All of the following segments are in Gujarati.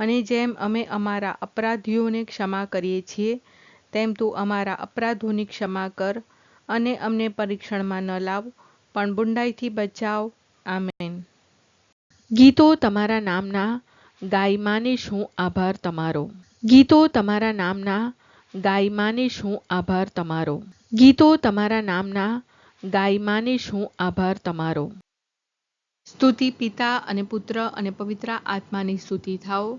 અને જેમ અમે અમારા અપરાધીઓને ક્ષમા કરીએ છીએ, તેમ તું અમારા અપરાધોની ક્ષમા કર અને અમને પરીક્ષણમાં ન લાવ, પણ બુંડાઈથી બચાવ. આમેન. ગીતો તમારા નામના ગાય માનીશ હું આભાર તમારો? ગીતો તમારા નામના ગાય માનીશ હું આભાર તમારો? ગીતો તમારા નામના ગાય માનીશ હું આભાર તમારો? સ્તુતિ પિતા અને પુત્ર અને પવિત્ર આત્માની સ્તુતિ થાઓ.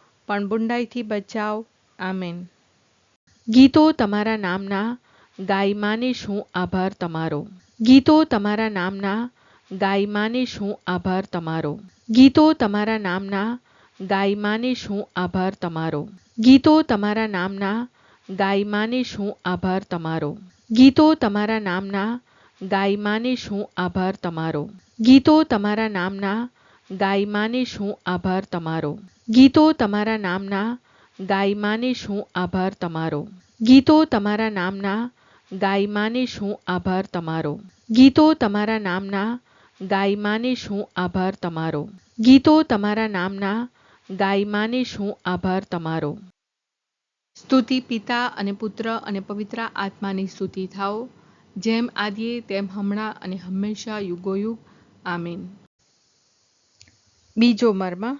પણ બુંડાઈથી બચાવ. આમેન. ગીતો તમારા નામના ગાય માનીશ હું આભાર તમારો? ગીતો તમારા નામના ગાય માનીશ હું આભાર તમારો? ગીતો તમારા નામના ગાય માનીશ હું આભાર તમારો? ગીતો તમારા નામના ગાય માનીશ હું આભાર તમારો? ગીતો તમારા નામના ગાય માનીશ હું આભાર તમારો? ગીતો તમારા નામના ગાય માનીશ હું આભાર તમારો? ગીતો તમારા નામના ગાય માનીશ હું આભાર તમારો? ગીતો તમારા નામના ગાય માનીશ હું આભાર તમારો? ગીતો તમારા નામના ગાય માનીશ હું આભાર તમારો? ગીતો તમારા નામના ગાય માનીશ હું આભાર તમારો? સ્તુતિ પિતા અને પુત્ર અને પવિત્ર આત્માની સ્તુતિ થાઓ જેમ આદિએ તેમ હમણાં અને હંમેશા યુગોયુગ. આમીન. બીજો મર્મ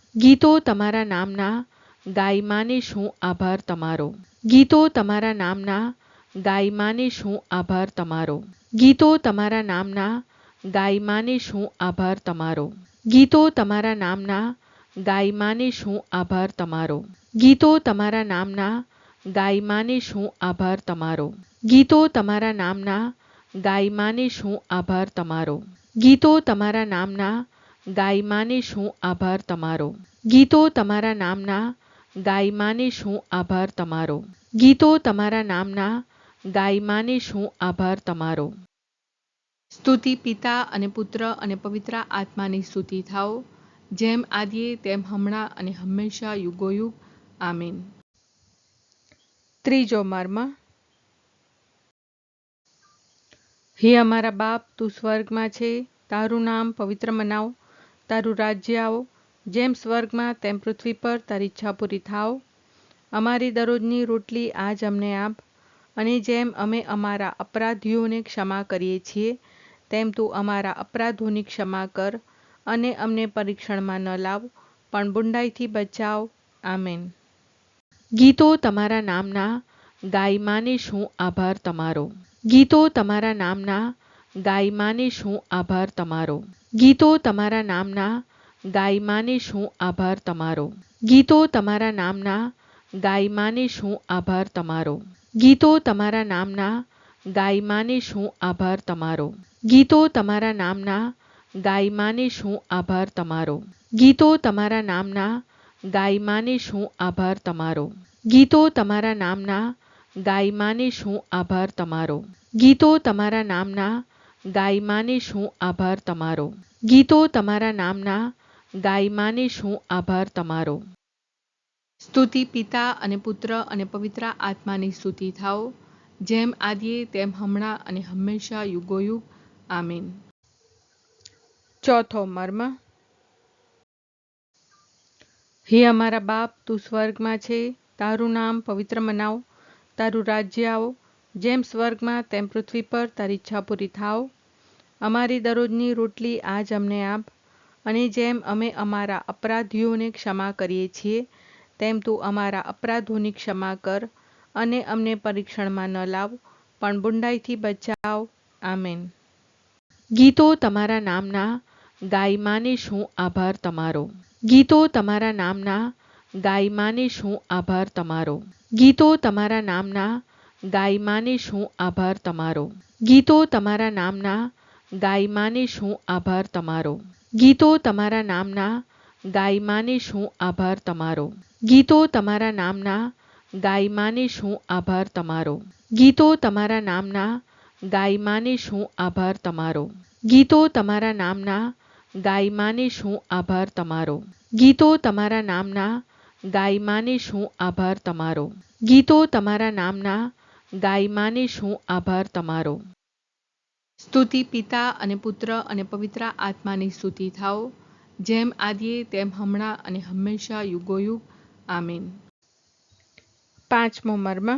ગીતો તમારા નામના ગાય માનીશ હું આભાર તમારો? ગીતો તમારા નામના ગાય માનીશ હું આભાર તમારો? ગીતો તમારા નામના ગાય માનીશ હું આભાર તમારો? ગીતો તમારા નામના ગાય માનીશ હું આભાર તમારો? ગીતો તમારા નામના ગાય માનીશ હું આભાર તમારો? ગીતો તમારા નામના ગાય માનીશ હું આભાર તમારો? ગીતો તમારા નામના ગાય માનીશ હું આભાર તમારો? ગીતો તમારા નામના ગાય માનીશ હું આભાર તમારો? ગીતો તમારા નામના ગાય માનીશ હું આભાર તમારો? સ્તુતિ પિતા અને પુત્ર અને પવિત્ર આત્માની સ્તુતિ થાઓ. જેમ આદિએ, તેમ હમણાં અને હંમેશા યુગોયુગ. આમીન. ત્રીજો મર્મ. હે અમારા બાપ, તું સ્વર્ગમાં છે. તારું નામ પવિત્ર મનાવ. તારું રાજ્ય આવો. જેમ સ્વર્ગમાં તેમ પૃથ્વી પર તારી ઈચ્છા પૂરી થાવ અમારી દરરોજની રોટલી આજ અમને આપ. અને જેમ અમે અમારા અપરાધીઓને ક્ષમા કરીએ છીએ, તેમ તું અમારા અપરાધોની ક્ષમા કર અને અમને પરીક્ષણમાં ન લાવ, પણ બુંડાઈથી બચાવ. આમેન. ગીતો તમારા નામના ગાય માનીશ હું આભાર તમારો? ગીતો તમારા નામના ગાય માનીશ હું આભાર તમારો? ગીતો તમારા નામના ગાય માનીશ હું આભાર તમારો? ગીતો તમારા નામના ગાય માનીશ હું આભાર તમારો? ગીતો તમારા નામના ગાય માનીશ હું આભાર તમારો? ગીતો તમારા નામના ગાય માનીશ હું આભાર તમારો? ગીતો તમારા નામના ગાય માનીશ હું આભાર તમારો? ગીતો તમારા નામના ગાય માનીશ હું આભાર તમારો? ગીતો તમારા નામના ગાય માનીશ હું આભાર તમારો? ગીતો તમારા નામના ગાય માનીશ હું આભાર તમારો? સ્તુતિ પિતા અને પુત્ર અને પવિત્ર આત્માની સ્તુતિ થાઓ. જેમ આદિએ તેમ હમણાં અને હંમેશા યુગોયુગ. આમીન. ચોથો મર્મ. હે અમારા બાપ તું સ્વર્ગમાં છે. તારું નામ પવિત્ર મનાવ. તારું રાજ્ય આવો. જેમ સ્વર્ગમાં તેમ પૃથ્વી પર તારી ઈચ્છા પૂરી થાવ. અમારી દરરોજની રોટલી આજ અમને આપ. અને જેમ અમે અમારા અપરાધીઓને ક્ષમા કરીએ છીએ, તેમ તું અમારા અપરાધોની ક્ષમા કર અને અમને પરીક્ષણમાં ન લાવ, પણ બુંડાઈથી બચાવ. આમેન. ગીતો તમારા નામના ગાય માનીશ હું આભાર તમારો? ગીતો તમારા નામના ગાય માનીશ હું આભાર તમારો? ગીતો તમારા નામના ગાય માનીશ હું આભાર તમારો? ગીતો તમારા નામના ગાય માનીશ હું આભાર તમારો? ગીતો તમારા નામના ગાય માનીશ હું આભાર તમારો? ગીતો તમારા નામના ગાય માનીશ હું આભાર તમારો? ગીતો તમારા નામના ગાય માનીશ હું આભાર તમારો? ગીતો તમારા નામના ગાય માનીશ હું આભાર તમારો? ગીતો તમારા નામના ગાય માનીશ હું આભાર તમારો? ગીતો તમારા નામના ગાય માનીશ હું આભાર તમારો? સ્તુતિ પિતા અને પુત્ર અને પવિત્ર આત્માની સ્તુતિ થાઓ. જેમ આદિએ તેમ હમણાં અને હંમેશા યુગોયુગ. આમીન. પાંચમો મર્મ.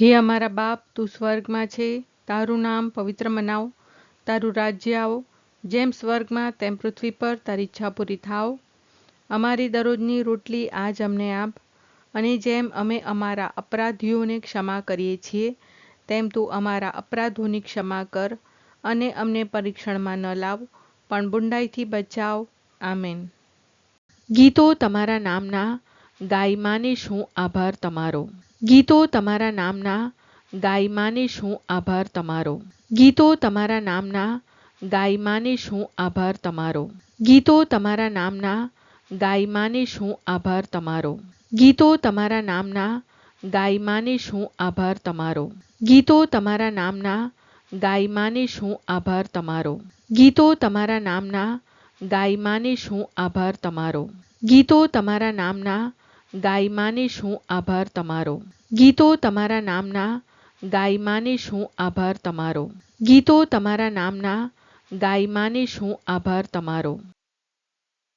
હે અમારા બાપ તું સ્વર્ગમાં છે. તારું નામ પવિત્ર મનાવ. તારું રાજ્ય આવો. જેમ સ્વર્ગમાં તેમ પૃથ્વી પર તારી ઈચ્છા પૂરી થાવ અમારી દરરોજની રોટલી આજ અમને આપ. અને જેમ અમે અમારા અપરાધીઓને ક્ષમા કરીએ છીએ, તેમ તું અમારા અપરાધોની ક્ષમા કર અને અમને પરીક્ષણમાં ન લાવ, પણ બુંડાઈથી બચાવ. આમેન. ગીતો તમારા નામના ગાય માનીશ હું આભાર તમારો? ગીતો તમારા નામના ગાય માનીશ હું આભાર તમારો? ગીતો તમારા નામના ગાય માનીશ હું આભાર તમારો? ગીતો તમારા નામના ગાય માનીશ હું આભાર તમારો? ગીતો તમારા નામના ગાય માનીશ હું આભાર તમારો? ગીતો તમારા નામના ગાય માનીશ હું આભાર તમારો? ગીતો તમારા નામના ગાય માનીશ હું આભાર તમારો? ગીતો તમારા નામના ગાય માનીશ હું આભાર તમારો? ગીતો તમારા નામના ગાય માનીશ હું આભાર તમારો? ગીતો તમારા નામના ગાય માનીશ હું આભાર તમારો?